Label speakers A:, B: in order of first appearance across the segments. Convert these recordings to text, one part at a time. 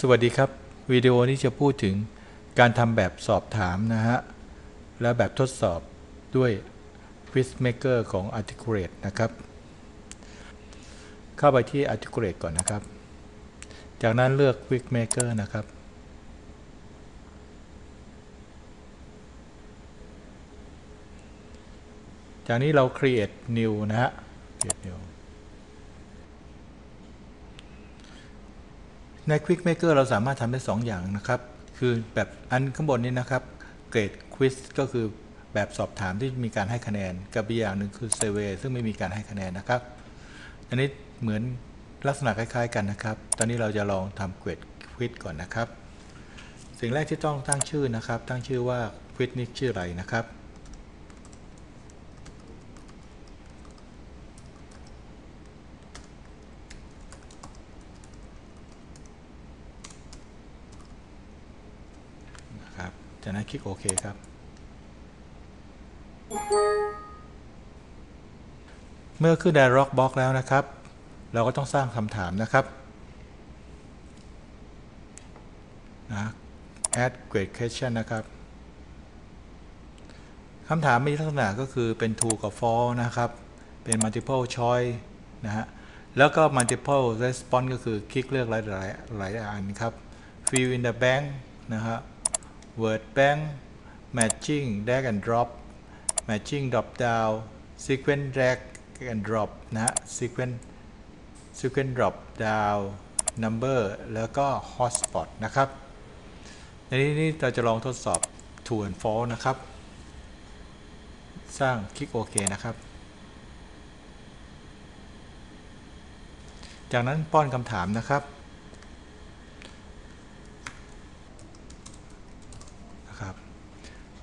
A: สวัสดีครับ วิดีโอนี้จะพูดถึงการทำแบบสอบถามนะฮะ และแบบทดสอบด้วย Quizmaker ของ Articulate นะครับ เข้าไปที่ Articulate ก่อนนะครับ จากนั้นเลือก Quizmaker นะครับ จากนี้เรา create new นะฮะ create new ใน Quick Maker เราสามารถทำได้ 2 อย่างนะครับ คือแบบอันข้างบนนี้นะครับ เกรด Quiz ก็คือแบบสอบถามที่มีการให้คะแนน กับอีกอย่างหนึ่งคือ Survey ซึ่งไม่มีการให้คะแนนนะครับ อันนี้เหมือนลักษณะคล้าย ๆ กันนะครับ ตอนนี้เราจะลองทำเกรด Quiz ก่อนนะครับ สิ่งแรกที่ต้องตั้งชื่อนะครับ ตั้งชื่อว่า Quiz นี้ชื่ออะไรนะครับ นะครับ จากนั้นคลิกโอเคครับ เมื่อขึ้น Dialog Box แล้วนะครับ เราก็ต้องสร้างคำถามนะครับนะ add grade question นะครับคำถามมีลักษณะก็คือเป็น true กับ false นะครับ เป็น multiple choice นะฮะ แล้วก็ multiple response ก็คือคลิกเลือกหลายหลายหลายอันครับ fill in the blank นะฮะ word bank matching drag and drop matching drop down sequence drag and drop นะฮะ sequence sequence drop down number แล้วก็ hotspot นะครับในนี้นี่เราจะลองทดสอบ true and false นะครับ สร้างคลิกโอเคนะครับ จากนั้นป้อนคำถามนะครับ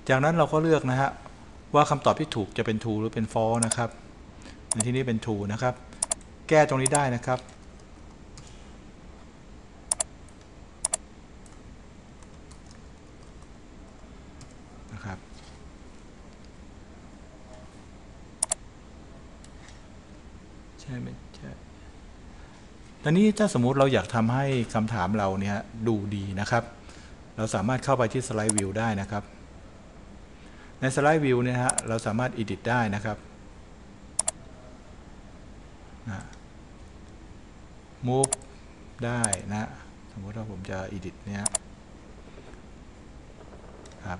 A: จากนั้นเราก็เลือกนะฮะว่าคำตอบที่ถูกจะเป็น true หรือเป็น false นะครับในที่นี้เป็น true นะครับ แก้ตรงนี้ได้นะครับ นะครับ ใช่ไหมใช่ตอนนี้ถ้าสมมุติเราอยากทำให้คำถามเราเนี่ยดูดีนะครับ เราสามารถเข้าไปที่สไลด์วิวได้นะครับ ในสไลด์วิวเนี่ยฮะเราสามารถ edit ได้นะครับนะ move ได้นะสมมติว่าผมจะ edit เนี่ยครับ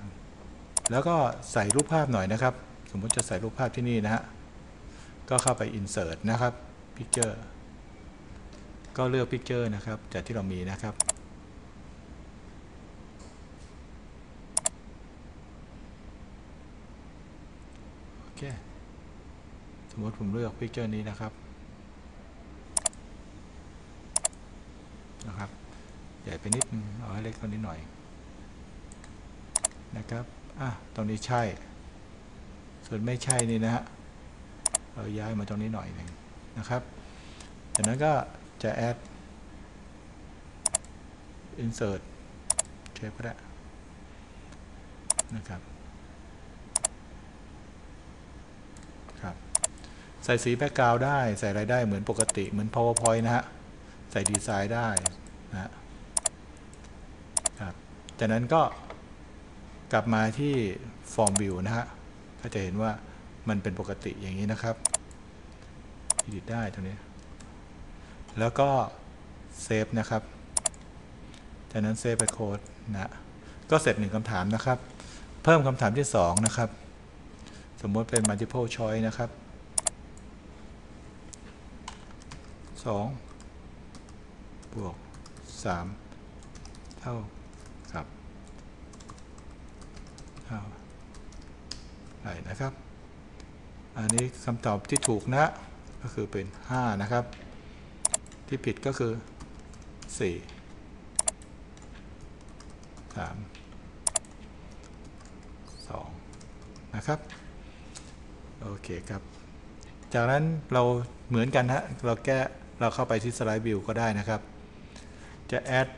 A: แล้วก็ใส่รูปภาพหน่อยนะครับ สมมติจะใส่รูปภาพที่นี่นะฮะก็เข้าไป insert นะครับ picture ก็เลือก picture นะครับจากที่เรามีนะครับ เค สมมติผมเลือก picture นี้นะครับ นะครับ ใหญ่ไปนิดนึงเอาให้เล็กกว่านี้หน่อย นะครับ อะ ตรงนี้ใช่ ส่วนไม่ใช่นี่นะฮะ เราย้ายมาตรงนี้หน่อยหนึ่งนะครับ จากนั้นก็จะ add insert เชฟก็ได้นะครับ ใส่สีแบ็กกราวได้ใส่อะไรได้เหมือนปกติเหมือน powerpoint นะฮะ ใส่ดีไซน์ได้นะครับจากนั้นก็กลับมาที่ form view นะฮะ ก็จะเห็นว่ามันเป็นปกติอย่างนี้นะครับ edit ได้ตรงนี้ แล้วก็เซฟนะครับ จากนั้นเซฟไปโค้ดนะก็เสร็จหนึ่งคำถามนะครับ เพิ่มคำถามที่ 2 นะครับ สมมติเป็น multiple choice นะครับ 2บวก3เท่ากับเท่าไหร่นะครับ อันนี้คำตอบที่ถูกนะ ก็คือเป็น 5 นะครับ ที่ผิดก็คือ 4 3 2 นะครับ โอเคครับจากนั้นเราเหมือนกันฮะ เราแก้ เราเข้าไปที่สไลด์วิวก็ได้นะครับ จะแอด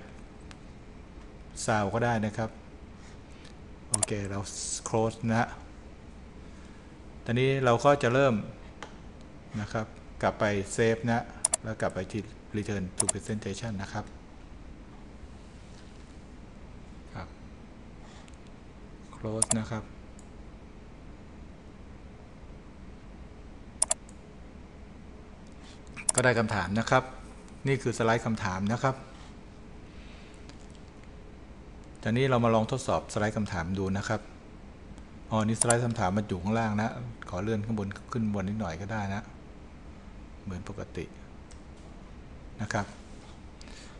A: ซาวก็ได้นะครับ โอเค เรา close นะ ตอนนี้เราก็จะเริ่มนะครับ กลับไปเซฟนะ แล้วกลับไปที่ return to presentation นะครับครับ close นะครับ ก็ได้คำถามนะครับ นี่คือสไลด์คำถามนะครับจากนี้เรามาลองทดสอบสไลด์คำถามดูนะครับอ๋อนี่สไลด์คำถามมันอยู่ข้างล่างนะ ขอเลื่อนข้างบนขึ้นบนนิดหน่อยก็ได้นะ เหมือนปกตินะครับ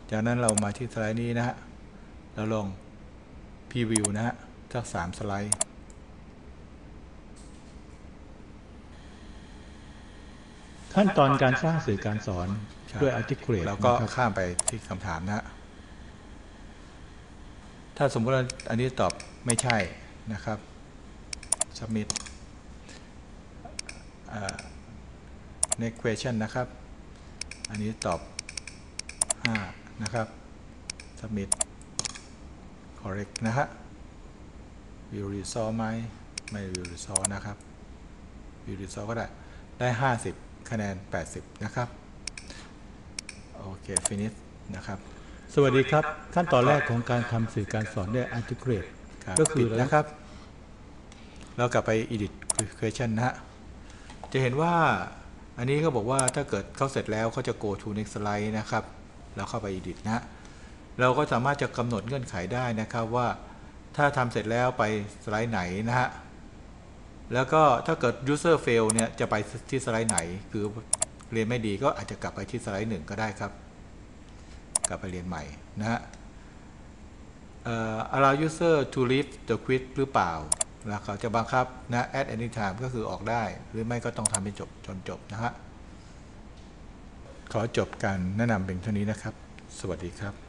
A: จากนั้นเรามาที่สไลด์นี้นะฮะเราลองพรีวิวนะฮะสักสามสไลด์
B: ขั้นตอนการสร้างสื่อการสอน
A: ครับ
B: ด้วย Articulate
A: แล้วก็
B: นะครับ
A: ข้ามไปที่คำถามนะฮะถ้าสมมติว่าอันนี้ตอบไม่ใช่นะครับ submit อ่า next question นะครับ อันนี้ตอบ 5 นะครับ submit correct นะฮะ will resolve ไหมไม่ will resolve นะครับ will resolve ก็ได้ ได้ 50 คะแนน 80 นะครับ โอเค finish นะครับ
B: สวัสดีครับ ขั้นตอนแรกของการทำสื่อการสอนด้วย Articulate
A: ครับ
B: ก็คือ
A: ปิดนะครับ เรากลับไป edit question นะฮะ จะเห็นว่าอันนี้เขาบอกว่าถ้าเกิดเขาเสร็จแล้วเขาจะ go to next slide นะครับ แล้วเข้าไป edit นะฮะเราก็สามารถจะกำหนดเงื่อนไขได้นะครับว่าถ้าทำเสร็จแล้วไปสไลด์ไหนนะฮะ แล้วก็ถ้าเกิด user fail เนี่ยจะไปที่สไลด์ไหน คือเรียนไม่ดีก็อาจจะกลับไปที่สไลด์หนึ่งก็ได้ครับ กลับไปเรียนใหม่นะฮะ allow user to leave the quiz หรือเปล่าแล้วเขาจะบังคับนะ at any time ก็คือออกได้ หรือไม่ก็ต้องทำให้จบจนจบนะฮะ ขอจบการแนะนำเป็นเท่านี้นะครับ สวัสดีครับ